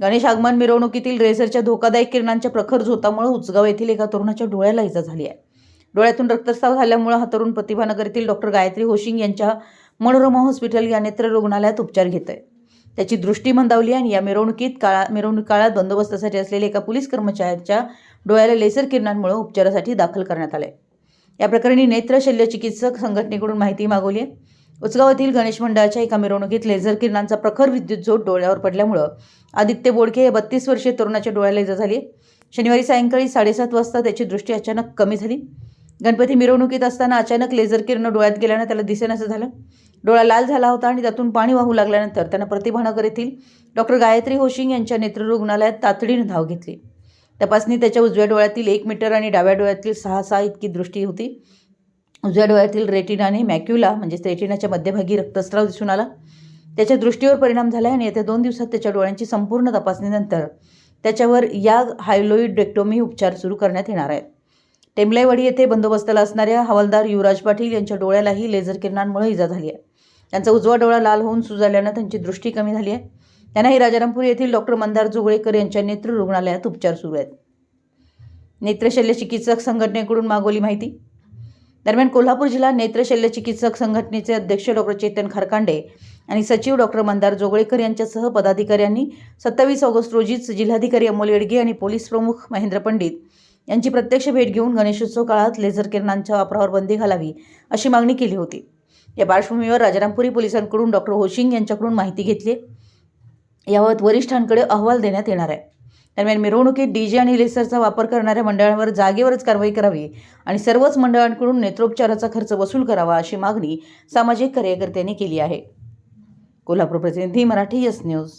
गणेश आगमन मिरवणुकीतील रेझरच्या धोकादायक किरणांच्या प्रखर झोतामुळे उचगाव येथील एका तरुणाच्या डोळ्याला इजा झाली आहे. डोळ्यातून रक्तस्राव झाल्यामुळे हा तरुण प्रतिभानगर येथील डॉक्टर गायत्री होशिंग यांच्या मनोरमा हॉस्पिटल या नेत्र रुग्णालयात उपचार घेत आहे त्याची दृष्टी मंदावली आणि या मिरवणुकीत काळा मिरवणूक काळात बंदोबस्तासाठी असलेल्या एका पोलीस कर्मचाऱ्याच्या डोळ्याला लेसर किरणांमुळे उपचारासाठी दाखल करण्यात आले या प्रकरणी नेत्र शल्य चिकित्सक संघटनेकडून माहिती मागवली आहे. उचगाव येथील गणेश मंडळाच्या एका मिरवणुकीत लेझर किरणांचा प्रखर विद्युत झोत डोळ्यावर पडल्यामुळं आदित्य बोडके हे बत्तीस वर्षीय तरुणाच्या डोळ्याला इजा झाली. शनिवारी सायंकाळी साडेसात वाजता त्याची दृष्टी अचानक कमी झाली. गणपती मिरवणुकीत असताना अचानक लेझर किरण डोळ्यात गेल्यानं त्याला दिसेनासं झालं. डोळा लाल झाला होता आणि त्यातून पाणी वाहू लागल्यानंतर त्यानं प्रतिभानगर येथील डॉक्टर गायत्री होशिंग यांच्या नेत्र रुग्णालयात तातडीनं धाव घेतली. तपासणी त्याच्या उजव्या डोळ्यातील एक मीटर आणि डाव्या डोळ्यातील सहा सहा इतकी दृष्टी होती. उजव्या डोळ्यातील रेटिना आणि मॅक्युला म्हणजे रेटिनाच्या मध्यभागी रक्तस्राव दिसून आला. त्याच्या दृष्टीवर परिणाम झाला आणि येत्या दोन दिवसात त्याच्या डोळ्यांची संपूर्ण तपासणीनंतर त्याच्यावर या हायलोइडेक्टोमी उपचार सुरू करण्यात येणार आहेत. टेंबलाईवाडी येथे बंदोबस्ताला असणाऱ्या हवालदार युवराज पाटील यांच्या डोळ्यालाही लेझर किरणांमुळे इजा झाली आहे. त्यांचा उजवा डोळा लाल होऊन सुजाल्यानं त्यांची दृष्टी कमी झाली आहे. त्यांनाही राजारामपूर येथील डॉक्टर मंदार जोगळेकर यांच्या नेत्र रुग्णालयात उपचार सुरू आहेत. नेत्रशल्य चिकित्सक संघटनेकडून मागवली माहिती दरम्यान कोल्हापूर जिल्हा नेत्रशल्य चिकित्सक संघटनेचे अध्यक्ष डॉक्टर चेतन खरकांडे आणि सचिव डॉक्टर मंदार जोगळेकर यांच्यासह पदाधिकाऱ्यांनी सत्तावीस ऑगस्ट रोजीच जिल्हाधिकारी अमोल येडगे आणि पोलीस प्रमुख महेंद्र पंडित यांची प्रत्यक्ष भेट घेऊन गणेशोत्सव काळात लेझर किरणांच्या वापरावर बंदी घालावी अशी मागणी केली होती. या पार्श्वभूमीवर राजारामपुरी पोलिसांकडून डॉक्टर होशिंग यांच्याकडून माहिती घेतली याबाबत वरिष्ठांकडे अहवाल देण्यात येणार आहे. दरम्यान मिरवणुकीत डीजे आणि लेसरचा वापर करणाऱ्या मंडळांवर जागेवरच कारवाई करावी आणि सर्वच मंडळांकडून नेत्रोपचाराचा खर्च वसूल करावा अशी मागणी सामाजिक कार्यकर्त्यांनी केली आहे. कोल्हापूर प्रतिनिधी मराठी यस न्यूज.